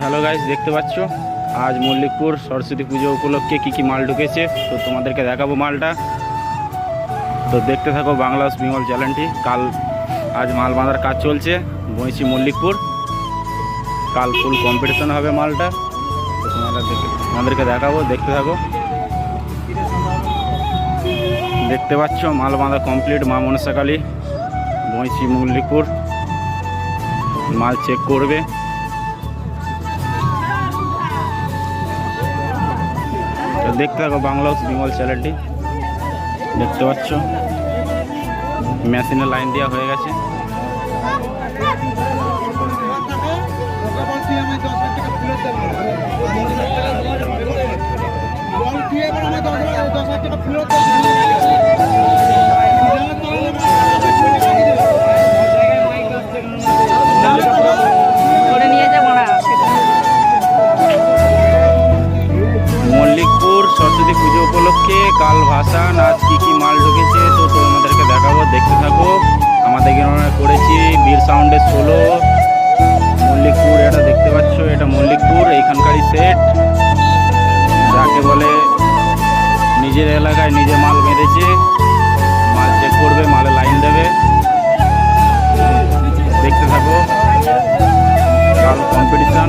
Hello guys, দেখতে পাচ্ছ? আজ মল্লিকপুর সরস্বতী পুজো উপলক্ষে কি কি মাল ঢুকেছে? তো তোমাদেরকে দেখাবো মালটা। তো দেখতে থাকো বাংলাস বিমল চ্যানেলটি। কাল আজ মাল বাঁধার কাজ চলছে বইছি মল্লিকপুর। কাল ফুল কম্পিটিশন হবে মালটা। তো তোমাদের তোমাদেরকে দেখাবো, দেখতে থাকো। দেখতে পাচ্ছ মাল বাঁধা কমপ্লিট মা মনসাকালী বইছি মল্লিকপুর। মাল চেক করবে। দেখতে থাকো বাংলা বিমল চ্যানেলটি। দেখতে পাচ্ছ? মেশিনে লাইন দেওয়া হয়ে গেছে। করে নিজের এলাকায় নিজে মাল বেঁধেছে। মাল চেক করবে, মালে লাইন দেবে। দেখতে থাকো। কাল কম্পিটিশন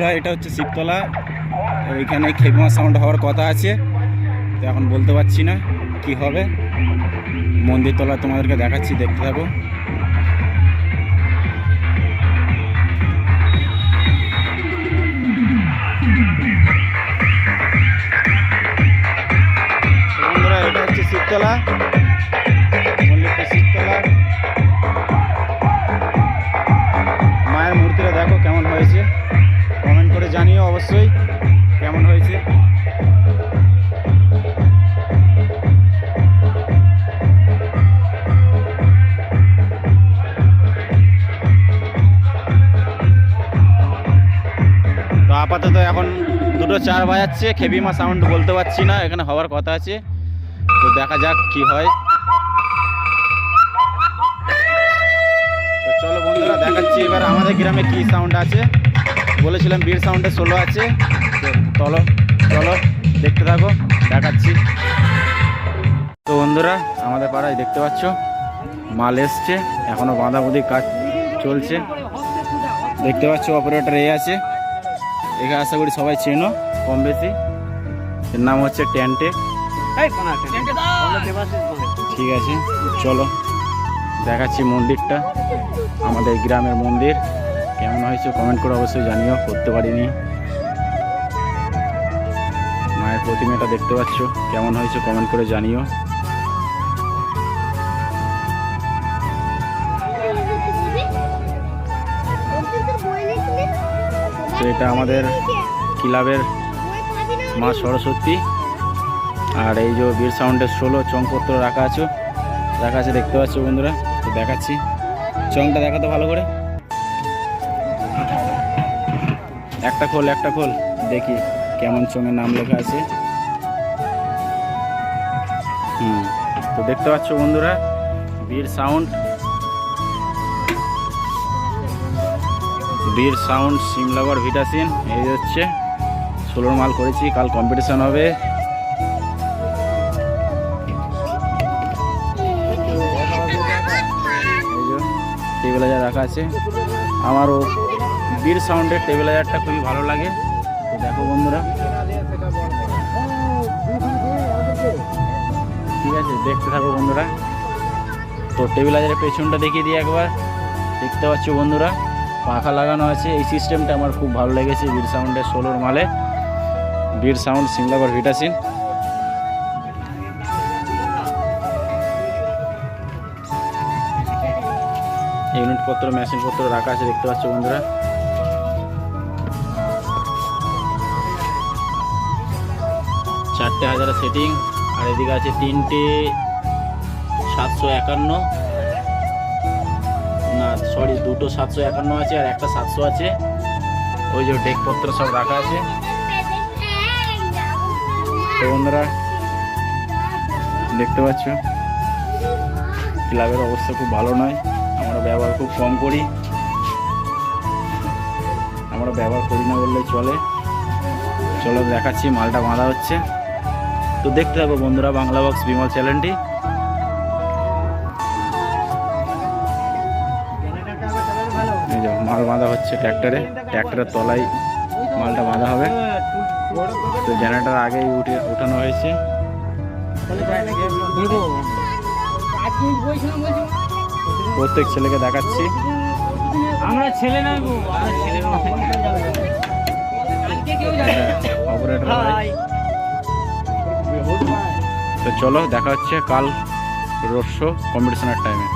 বন্ধুরা এটা হচ্ছে শিবতলা। ওইখানে খেপিমা সাউন্ড হওয়ার কথা আছে। তো এখন বলতে পারছি না কি হবে। মন্দির তলা তোমাদেরকে দেখাচ্ছি, দেখতে থাকো। বাজাচ্ছে খেবিমা সাউন্ড বলতে পারছি না, এখানে হওয়ার কথা আছে। তো দেখা যাক কি হয়। তো চলো বন্ধুরা, দেখাচ্ছি এবার আমাদের গ্রামে কি সাউন্ড আছে। বলেছিলাম বীর সাউন্ডে ষোলো আছে। চলো চলো, দেখতে থাকো, দেখাচ্ছি। তো বন্ধুরা, আমাদের পাড়ায় দেখতে পাচ্ছ, মাল এসছে, এখনও বাঁধাবুঁধির কাজ চলছে। দেখতে পাচ্ছ অপারেটর এ আছে। এখানে আশা করি সবাই চেনো। কম বেশি। এর নাম হচ্ছে ট্যান্টে ঠিক আছে চলো। দেখাচ্ছি মন্দিরটা আমাদের গ্রামের মন্দির। কেমন হয়েছে কমেন্ট করে অবশ্যই জানিও করতে পারিনি। মায়ের প্রতিমাটা দেখতে পাচ্ছ কেমন হয়েছে কমেন্ট করে জানিও। তো এটা আমাদের ক্লাবের মা সরস্বতী। আর এই যে বীর সাউন্ডের ষোলো চংপত্র রাখা আছে রাখা আছে, দেখতে পাচ্ছ বন্ধুরা? তো দেখাচ্ছি। চংটা দেখাতো ভালো করে। একটা খোল একটা খোল, দেখি কেমন চঙের নাম লেখা আছে। হুম, তো দেখতে পাচ্ছ বন্ধুরা, বীর সাউন্ড। বীর সাউন্ড, সিমলাগড় ভিটাসিন, এই হচ্ছে। ষোলোর মাল করেছি, কাল কম্পিটিশন হবে। টেবিলাইজার রাখা আছে। আমারও বীর সাউন্ডের টেবিলাইজারটা খুবই ভালো লাগে। দেখো বন্ধুরা। ঠিক আছে, দেখতে থাকো বন্ধুরা। তো টেবিলাইজারের পেছনটা দেখিয়ে দিই একবার। দেখতে পাচ্ছ বন্ধুরা, পাখা লাগানো আছে। এই সিস্টেমটা আমার খুব ভালো লেগেছে বীর সাউন্ডের ষোলোর মালে। বীর সাউন্ড সিমলাগড় ভিটাসিন ইউনিটপত্র মেশিনপত্র রাখা আছে, দেখতে পাচ্ছ বন্ধুরা। চারটে হাজারের সেটিং আর এদিকে আছে তিনটে সাতশো একান্ন। না সরি দুটো সাতশো একান্ন আছে আর একটা সাতশো আছে। ওই যে ডেকপত্র সব রাখা আছে। তো বন্ধুরা, দেখতে পাচ্ছ? ক্লাবের অবস্থা খুব ভালো নয়। আমরা ব্যবহার খুব কম করি। আমরা ব্যবহার করি না বললেই চলে। চলো দেখাচ্ছি, মালটা বাঁধা হচ্ছে। তো দেখতে থাকো বন্ধুরা, বাংলা বক্স বিমল চ্যানেলটি মাল বাঁধা হচ্ছে ট্র্যাক্টরে। ট্র্যাক্টরের তলায় মালটা বাঁধা হবে। তো জেনারেটার আগেই উঠে উঠানো হয়েছে। প্রত্যেক ছেলেকে দেখাচ্ছি। আমরা ছেলে অপারেটর তো চলো দেখা হচ্ছে কাল রোড শো কম্পিটিশনের টাইমে